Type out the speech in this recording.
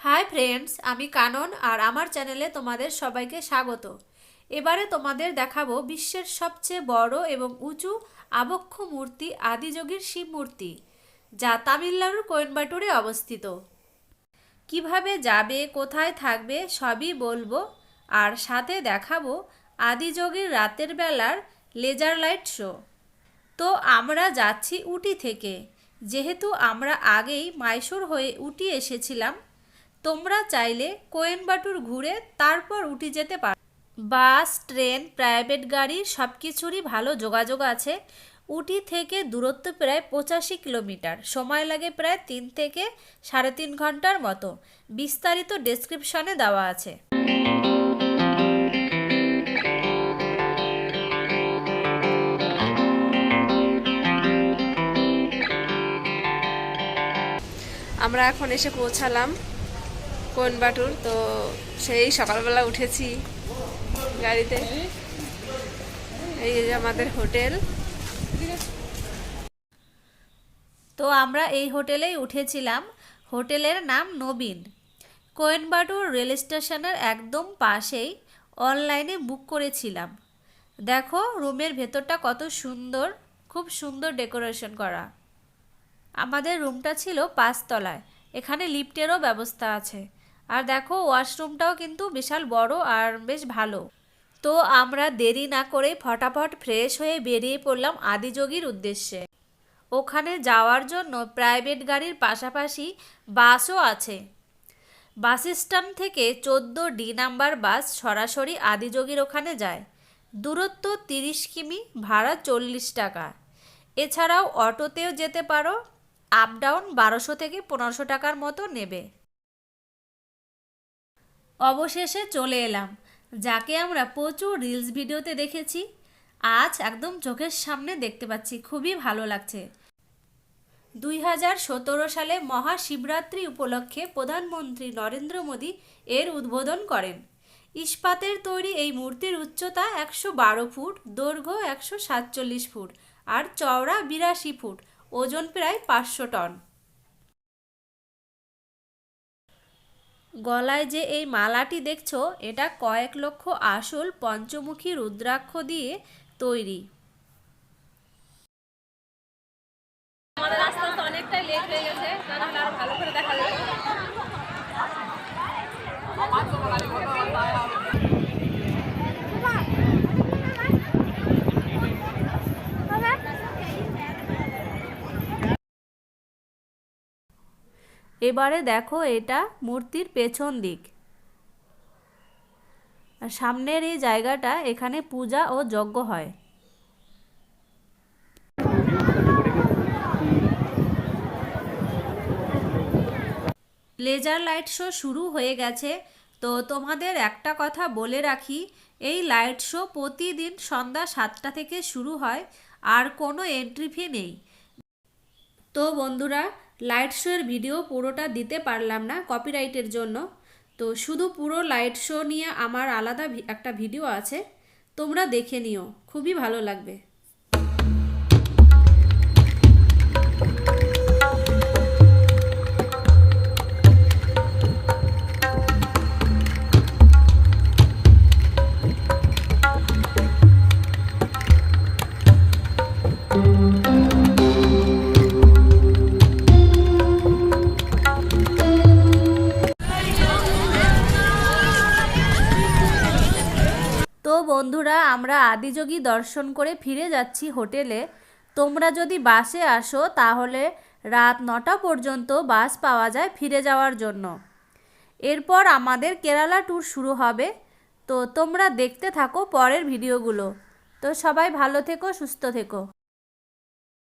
Hi friends আমি কানন আর আমার চ্যানেলে তোমাদের সবাইকে স্বাগত। এবারে তোমাদের দেখাবো বিশ্বের সবচেয়ে বড় এবং উঁচু আবক্ষ মূর্তি, আদিযোগীর শিব মূর্তি, যা তামিলনাড়ুর কোয়েম্বাটুরে অবস্থিত। কীভাবে যাবে, কোথায় থাকবে, সবই বলব। আর সাথে দেখাবো আদিযোগীর রাতের বেলার লেজার লাইট শো। তো আমরা যাচ্ছি উটি থেকে। যেহেতু আমরা আগেই মাইশোর হয়ে উটি এসেছিলাম তোমরা চাইলে কোয়েম্বাটুর ঘুরে তারপর উঠে যেতে পারো। বাস, ট্রেন, প্রাইভেট গাড়ি সব কিছুরই ভালো যোগাযোগ আছে। উটি থেকে দূরত্ব প্রায় পঁচাশি কিলোমিটার। সময় লাগে প্রায় তিন থেকে সাড়ে তিন ঘণ্টার মতো। বিস্তারিত ডেসক্রিপশনে দেওয়া আছে। আমরা এখন এসে পৌঁছালাম কোয়েম্বাটুর তো সেই সকালবেলা উঠেছি গাড়িতে। এই যে আমাদের হোটেল। তো আমরা এই হোটেলেই উঠেছিলাম। হোটেলের নাম নবীন। কোয়েনবাটুর রেল স্টেশনের একদম পাশেই অনলাইনে বুক করেছিলাম। দেখো, রুমের ভেতরটা কত সুন্দর, খুব সুন্দর ডেকোরেশন করা। আমাদের রুমটা ছিল পাঁচতলায়। এখানে লিফটেরও ব্যবস্থা আছে। আর দেখো, ওয়াশরুমটাও কিন্তু বিশাল বড় আর বেশ ভালো। তো আমরা দেরি না করে ফটাফট ফ্রেশ হয়ে বেরিয়ে পড়লাম আদিযোগীর উদ্দেশ্যে। ওখানে যাওয়ার জন্য প্রাইভেট গাড়ির পাশাপাশি বাসও আছে। বাস স্ট্যান্ড থেকে চোদ্দ ডি নাম্বার বাস সরাসরি আদিযোগীর ওখানে যায়। দূরত্ব তিরিশ কিমি, ভাড়া চল্লিশ টাকা। এছাড়াও অটোতেও যেতে পারো আপ ডাউন বারোশো থেকে পনেরোশো টাকার মতো নেবে। অবশেষে চলে এলাম, যাকে আমরা প্রচুর রিলস ভিডিওতে দেখেছি। আজ একদম চোখের সামনে দেখতে পাচ্ছি, খুবই ভালো লাগছে। দুই হাজার সতেরো সালে মহাশিবরাত্রি উপলক্ষে প্রধানমন্ত্রী নরেন্দ্র মোদী এর উদ্বোধন করেন। ইস্পাতের তৈরি এই মূর্তির উচ্চতা একশো বারো ফুট, দৈর্ঘ্য একশো সাতচল্লিশ ফুট আর চওড়া বিরাশি ফুট, ওজন প্রায় পাঁচশো টন। গলায় যে এই মালাটি দেখছ, এটা কয়েক লক্ষ আসল পঞ্চমুখী রুদ্রাক্ষ দিয়ে তৈরি। আমাদের আস্তে আস্তে অনেকটাই লেট হয়ে গেছে আরও ভালো করে দেখা যাবে এবারে দেখো এটা মূর্তির পেছন দিক। আর সামনের এই জায়গাটা এখানে পূজা ও যজ্ঞ হয়। লেজার লাইট শো শুরু হয়ে গেছে। তো তোমাদের একটা কথা বলে রাখি, এই লাইট শো প্রতিদিন সন্ধ্যা সাতটা থেকে শুরু হয়, আর কোনো এন্ট্রি ফি নেই। তো বন্ধুরা লাইট শোয়ের ভিডিও পুরোটা দিতে পারলাম না কপিরাইটের জন্য। তো শুধু পুরো লাইট শো নিয়ে আমার আলাদা একটা ভিডিও আছে। তোমরা দেখে নিও, খুবই ভালো লাগবে। বন্ধুরা, আমরা আদিযোগী দর্শন করে ফিরে যাচ্ছি হোটেলে। তোমরা যদি বাসে আসো, তাহলে রাত নটা পর্যন্ত বাস পাওয়া যায় ফিরে যাওয়ার জন্য। এরপর আমাদের কেরালা ট্যুর শুরু হবে। তো তোমরা দেখতে থাকো পরের ভিডিওগুলো। তো সবাই ভালো থেকো, সুস্থ থেকো।